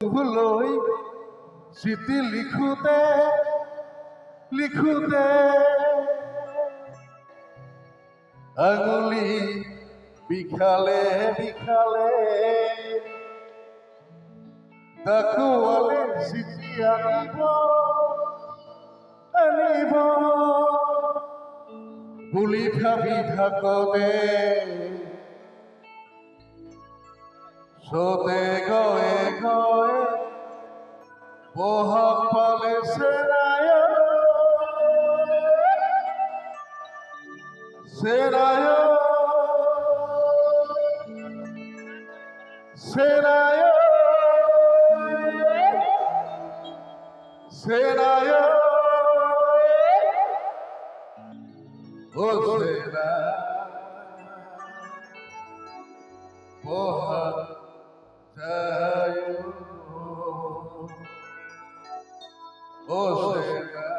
ভুলই স্মৃতি লিখোতে লিখোতে। আঙুলি বিখালে বিখালে। ডাকুৱালে চিঠি আনিব আনিব। বুলি ভাবি থাকোতে চতে গয়ে গয়ে বহাগ পালে চেৰায় চেৰায় চেৰায় চেৰায় ও চেৰা বহাগ ও চেরা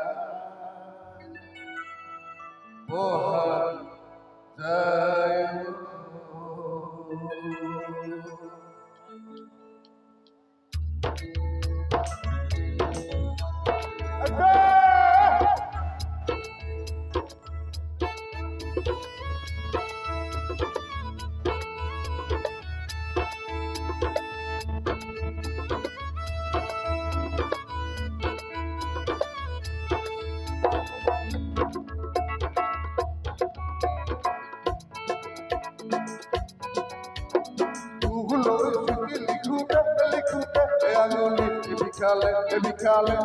বিখালে বিখালে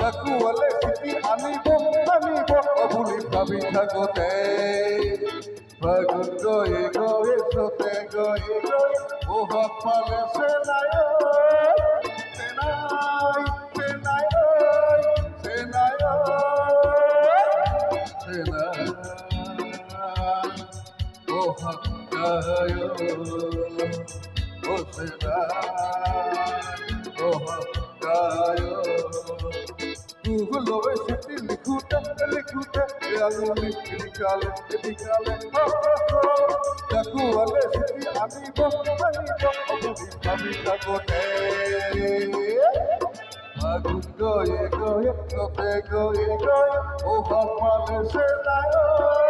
ডাকুৱালে চিঠি আনিব আনিব, অবুলি ভাবি থাকোতে ফাগুন গয়ে গয়ে চতে গয়ে গয়ে বহাগ পালে চেনাই চেনাই চেনাই চেনাই চেনাই বহাগ যায় ও চেনাই Over city লিখুতে লিখুতে আঙুলি বিকালে বিকালে ডাকুয়ালে সিটি আনিব আনিব অবধি ভাবি থাকোতে আগুন গয়ে গয়ে গয়ে গয়ে, ও হামালে সে নায়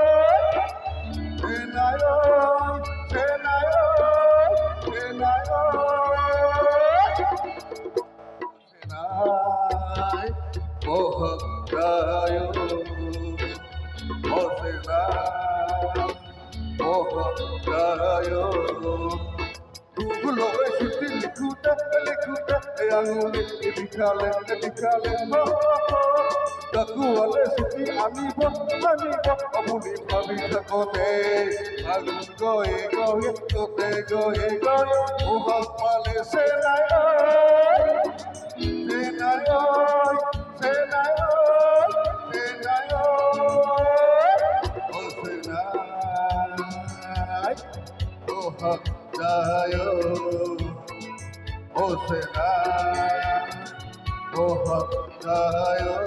Mohakayo, O Senai, Mohakayo. Google over city, Likuta, Likuta, Anguli, Ebikale, Ebikale, Ho, Ho, Dakuale city, Amibo, Amibo, Amuli, Pavita Kote, Agun Goe, Goe, Kote, Goe, Goe, Oh Hakdayo, oh Senay, oh Hakdayo.